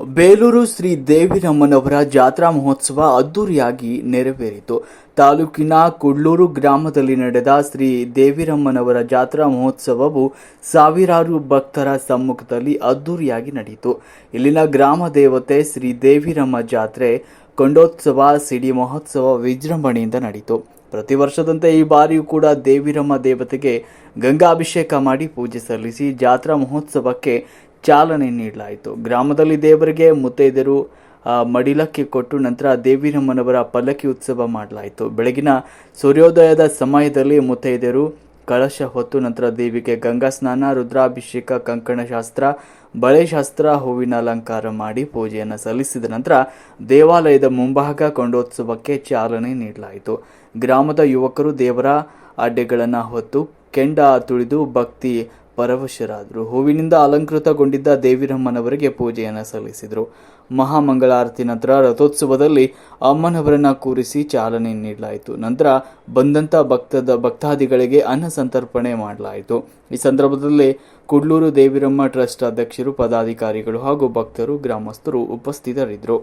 ಬೇಲೂರು ಶ್ರೀ ದೇವಿರಮ್ಮನವರ ಜಾತ್ರಾ ಮಹೋತ್ಸವ ಅದ್ದೂರಿಯಾಗಿ ನೆರವೇರಿತು. ತಾಲೂಕಿನ ಕುಡ್ಲೂರು ಗ್ರಾಮದಲ್ಲಿ ನಡೆದ ಶ್ರೀ ದೇವಿರಮ್ಮನವರ ಜಾತ್ರಾ ಮಹೋತ್ಸವವು ಸಾವಿರಾರು ಭಕ್ತರ ಸಮ್ಮುಖದಲ್ಲಿ ಅದ್ದೂರಿಯಾಗಿ ನಡೆಯಿತು. ಇಲ್ಲಿನ ಗ್ರಾಮ ದೇವತೆ ಶ್ರೀ ದೇವಿರಮ್ಮ ಜಾತ್ರೆ, ಕೊಂಡೋತ್ಸವ, ಸಿಡಿ ಮಹೋತ್ಸವ ವಿಜೃಂಭಣೆಯಿಂದ ನಡೆಯಿತು. ಪ್ರತಿ ವರ್ಷದಂತೆ ಈ ಬಾರಿಯೂ ಕೂಡ ದೇವಿರಮ್ಮ ದೇವತೆಗೆ ಗಂಗಾಭಿಷೇಕ ಮಾಡಿ ಪೂಜೆ ಸಲ್ಲಿಸಿ ಜಾತ್ರಾ ಮಹೋತ್ಸವಕ್ಕೆ ಚಾಲನೆ ನೀಡಲಾಯಿತು. ಗ್ರಾಮದಲ್ಲಿ ದೇವರಿಗೆ ಮುತ್ತೈದೆಯರು ಮಡಿಲಕ್ಕೆ ಕೊಟ್ಟು ನಂತರ ದೇವಿರಮ್ಮನವರ ಪಲ್ಲಕ್ಕಿ ಉತ್ಸವ ಮಾಡಲಾಯಿತು. ಬೆಳಗಿನ ಸೂರ್ಯೋದಯದ ಸಮಯದಲ್ಲಿ ಮುತ್ತೈದೆಯರು ಕಳಶ ಹೊತ್ತು ನಂತರ ದೇವಿಗೆ ಗಂಗಾ ಸ್ನಾನ, ರುದ್ರಾಭಿಷೇಕ, ಕಂಕಣ ಶಾಸ್ತ್ರ, ಬಳೆ ಶಾಸ್ತ್ರ, ಹೂವಿನ ಅಲಂಕಾರ ಮಾಡಿ ಪೂಜೆಯನ್ನು ಸಲ್ಲಿಸಿದ ನಂತರ ದೇವಾಲಯದ ಮುಂಭಾಗ ಕೊಂಡೋತ್ಸವಕ್ಕೆ ಚಾಲನೆ ನೀಡಲಾಯಿತು. ಗ್ರಾಮದ ಯುವಕರು ದೇವರ ಅಡ್ಡೆಗಳನ್ನು ಹೊತ್ತು ಕೆಂಡ ತುಳಿದು ಭಕ್ತಿ ಪರವಶರಾದರು. ಹೂವಿನಿಂದ ಅಲಂಕೃತಗೊಂಡಿದ್ದ ದೇವಿರಮ್ಮನವರಿಗೆ ಪೂಜೆಯನ್ನು ಸಲ್ಲಿಸಿದರು. ಮಹಾಮಂಗಳಾರತಿ ನಂತರ ರಥೋತ್ಸವದಲ್ಲಿ ಅಮ್ಮನವರನ್ನ ಕೂರಿಸಿ ಚಾಲನೆ ನೀಡಲಾಯಿತು. ನಂತರ ಬಂದಂತ ಭಕ್ತದ ಭಕ್ತಾದಿಗಳಿಗೆ ಅನ್ನ ಸಂತರ್ಪಣೆ ಮಾಡಲಾಯಿತು. ಈ ಸಂದರ್ಭದಲ್ಲಿ ಕುಡ್ಲೂರು ದೇವಿರಮ್ಮ ಟ್ರಸ್ಟ್ ಅಧ್ಯಕ್ಷರು, ಪದಾಧಿಕಾರಿಗಳು ಹಾಗೂ ಭಕ್ತರು, ಗ್ರಾಮಸ್ಥರು ಉಪಸ್ಥಿತರಿದ್ದರು.